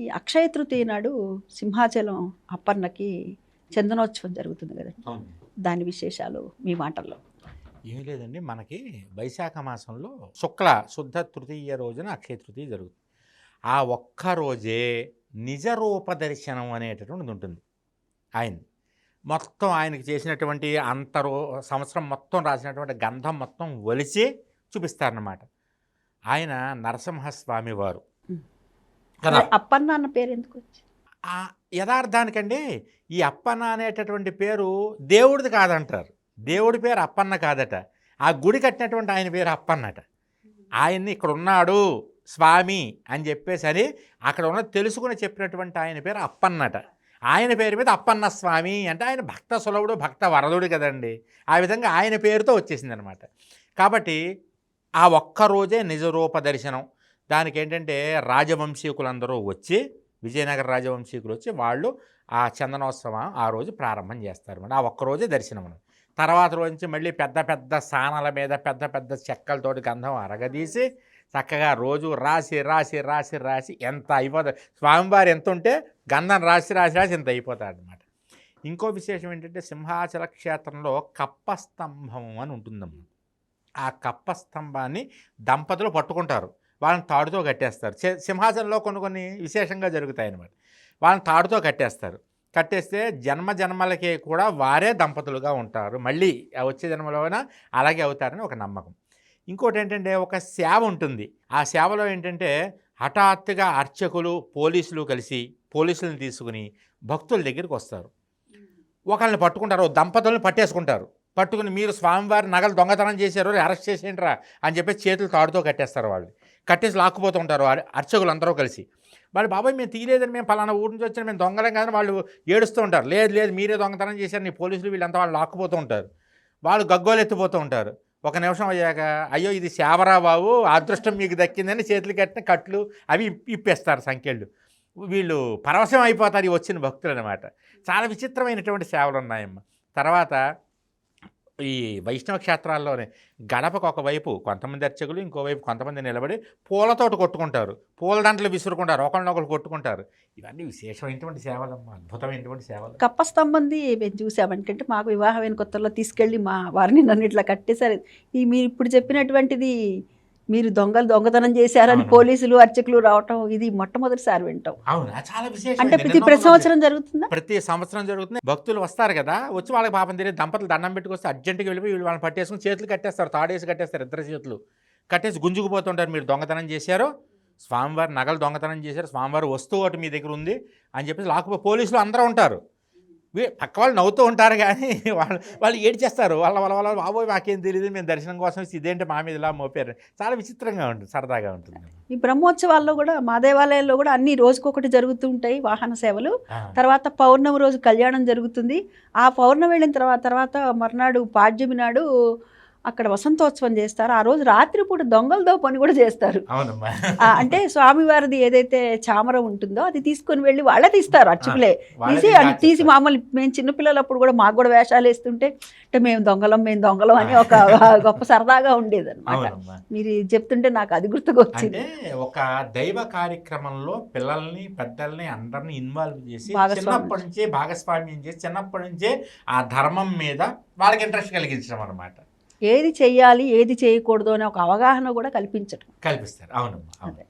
ఈ అక్షయ తృతీయ నాడు సింహాచలం అప్పన్నకి చందనోత్సవం జరుగుతుంది కదండి దాని విశేషాలు మీ మాటల్లో. ఏమీ లేదండి. మనకి వైశాఖ మాసంలో శుక్ల శుద్ధ తృతీయ రోజున అక్షయ తృతీయ జరుగుతుంది. ఆ ఒక్క రోజే నిజ రూప దర్శనం అనేటటువంటిది ఉంటుంది. ఆయన మొత్తం ఆయనకి చేసినటువంటి అంతరో సంవత్సరం మొత్తం రాసినటువంటి గంధం మొత్తం ఒలిచి చూపిస్తారన్నమాట. ఆయన నరసింహస్వామి వారు. కదా. అప్పన్న అన్న పేరు ఎందుకు వచ్చింది ఆ యథార్థానికండి ఈ అప్పన్న అనేటటువంటి పేరు దేవుడిది కాదంటారు. దేవుడి పేరు అప్పన్న కాదట. ఆ గుడి కట్టినటువంటి ఆయన పేరు అప్పన్నట. ఆయన్ని ఇక్కడ ఉన్నాడు స్వామి అని చెప్పేసి అని అక్కడ ఉన్న తెలుసుకుని చెప్పినటువంటి ఆయన పేరు అప్పన్నట. ఆయన పేరు మీద అప్పన్న స్వామి అంటే ఆయన భక్త సులభుడు భక్త వరదుడు కదండి. ఆ విధంగా ఆయన పేరుతో వచ్చేసింది అనమాట కాబట్టి ఆ ఒక్క రోజే నిజరూప దర్శనం. దానికి ఏంటంటే రాజవంశీకులందరూ వచ్చి విజయనగర రాజవంశీకులు వచ్చి వాళ్ళు ఆ చందనోత్సవం ఆ రోజు ప్రారంభం చేస్తారు మేడం ఆ ఒక్క రోజే దర్శనం తర్వాత రోజు నుంచి మళ్ళీ పెద్ద పెద్ద స్థానాల మీద పెద్ద పెద్ద చెక్కలతోటి గంధం అరగదీసి చక్కగా రోజు రాసి రాసి రాసి రాసి ఎంత అయిపోతారు స్వామివారు ఎంత ఉంటే గంధం రాసి రాసి రాసి ఎంత అయిపోతాడు అనమాట ఇంకో విశేషం ఏంటంటే సింహాచల క్షేత్రంలో కప్ప స్తంభం అని ఉంటుందమ్మ ఆ కప్ప స్తంభాన్ని దంపతులు పట్టుకుంటారు. వాళ్ళని తాడుతో కట్టేస్తారు. సింహాసనంలో కొన్ని కొన్ని విశేషంగా జరుగుతాయి అన్నమాట వాళ్ళని తాడుతో కట్టేస్తారు. కట్టేస్తే జన్మ జన్మలకి కూడా వారే దంపతులుగా ఉంటారు. మళ్ళీ వచ్చే జన్మలోన అలాగే అవుతారని ఒక నమ్మకం. ఇంకోటి ఏంటంటే ఒక సేవ ఉంటుంది. ఆ సేవలో ఏంటంటే హఠాత్తుగా అర్చకులు పోలీసులు కలిసి పోలీసులను తీసుకుని భక్తుల దగ్గరికి వస్తారు. ఒకళ్ళని పట్టుకుంటారు దంపతులను పట్టేసుకుంటారు. పట్టుకుని మీరు స్వామివారి నగలు దొంగతనం చేశారు అరెస్ట్ చేసేయండిరా అని చెప్పి చేతులు తాడుతో కట్టేస్తారు వాళ్ళు. కట్టేసి లాక్కుపోతూ ఉంటారు అర్చకులు అందరూ కలిసి. వాళ్ళు బాబాయ్ మేము తీయలేదని మేము పలానా ఊరి నుంచి వచ్చిన మేము దొంగలం కాదని వాళ్ళు ఏడుస్తూ ఉంటారు. లేదు లేదు మీరే దొంగతనం చేశారు నీ పోలీసులు వీళ్ళంతా వాళ్ళు లాక్కుపోతూ ఉంటారు. వాళ్ళు గగ్గోలు ఎత్తిపోతూ ఉంటారు. ఒక నిమిషం అయ్యాక అయ్యో ఇది శావరా బాబు అదృష్టం మీకు దక్కిందని చేతులు కట్టిన కట్లు అవి ఇప్పేస్తారు సంఖ్యలు. వీళ్ళు పరవశం అయిపోతారు ఈ వచ్చిన భక్తులు అనమాట చాలా విచిత్రమైనటువంటి సేవలు ఉన్నాయమ్మ తర్వాత ఈ వైష్ణవ క్షేత్రాల్లోనే గడపకు ఒకవైపు కొంతమంది అర్చకులు ఇంకోవైపు కొంతమంది నిలబడి పూలతోటి కొట్టుకుంటారు. పూలదండలు విసురుకుంటారు ఒకళ్ళనొకరు కొట్టుకుంటారు. ఇవన్నీ విశేషమైనటువంటి సేవలమ్మా అద్భుతమైనటువంటి సేవలు. కప్ప స్తంభంది మేము చూసామంటే మాకు వివాహమైన కొత్తలో తీసుకెళ్ళి మా వారిని నన్ను ఇట్లా కట్టేశారు. ఈ మీరు ఇప్పుడు చెప్పినటువంటిది మీరు దొంగలు దొంగతనం చేశారని. పోలీసులు అర్చకులు రావటం ఇది మొట్టమొదటిసారి వింటాం. అవును చాలా విశేషం. అంటే ప్రతి ప్రతి సంవత్సరం జరుగుతుందా? ప్రతి సంవత్సరం జరుగుతుంది. భక్తులు వస్తారు కదా వచ్చి వాళ్ళకి పాపం తెలియదు. దంపతులు దండం పెట్టుకొస్తే అర్జెంటుగా వెళ్ళిపోయి వీళ్ళు వాళ్ళని పట్టేసుకుని చేతులు కట్టేస్తారు. తాడేసి కట్టేస్తారు ఇద్దరు చేతులు. కట్టేసి గుంజుకుపోతుంటారు మీరు దొంగతనం చేశారు. స్వామివారి నగలు దొంగతనం చేశారు. స్వామివారి వస్తువు ఒకటి మీ దగ్గర ఉంది అని చెప్పేసి లాక్కుపో పోలీసులు అందరూ ఉంటారు. పక్క వాళ్ళు నవ్వుతూ ఉంటారు కానీ వాళ్ళు వాళ్ళు ఏడ్చేస్తారు. వాళ్ళ వాళ్ళ వాళ్ళ బాబోయ్ మాకేం తెలియదు మేము దర్శనం కోసం ఇదేంటి మా మీద ఇలా మోపారు. చాలా విచిత్రంగా ఉంటుంది సరదాగా ఉంటుంది. ఈ బ్రహ్మోత్సవాల్లో కూడా మా దేవాలయాల్లో కూడా అన్ని రోజుకొకటి జరుగుతూ ఉంటాయి వాహన సేవలు. తర్వాత పౌర్ణమి రోజు కళ్యాణం జరుగుతుంది. ఆ పౌర్ణమి వెళ్ళిన తర్వాత తర్వాత మర్నాడు పాడ్యమి నాడు అక్కడ వసంతోత్సవం చేస్తారు. ఆ రోజు రాత్రిపూట దొంగలతో పని కూడా చేస్తారు. అంటే స్వామివారిది ఏదైతే చామరం ఉంటుందో అది తీసుకొని వెళ్ళి వాళ్ళే తీస్తారు అర్చకులే వాళ్ళే తీసి అది తీసి. మామూలు మేము చిన్నపిల్లలప్పుడు కూడా మాకు కూడా వేషాలు వేస్తుంటే అంటే మేము దొంగలం మేము దొంగలం అని ఒక గొప్ప సరదాగా ఉండేది అనమాట మీరు చెప్తుంటే నాకు అది గుర్తుకొచ్చింది. ఒక దైవ కార్యక్రమంలో పిల్లల్ని పెద్దల్ని అందరిని ఇన్వాల్వ్ చేసి. చిన్నప్పటి నుంచే భాగస్వామ్యం చేసి చిన్నప్పటి నుంచే ఆ ధర్మం మీద వాళ్ళకి ఇంట్రెస్ట్ కలిగించడం అనమాట ఏది చెయ్యాలి ఏది చేయకూడదు అనే ఒక అవగాహన కూడా కల్పించడం కల్పిస్తారు. అవునమ్మా.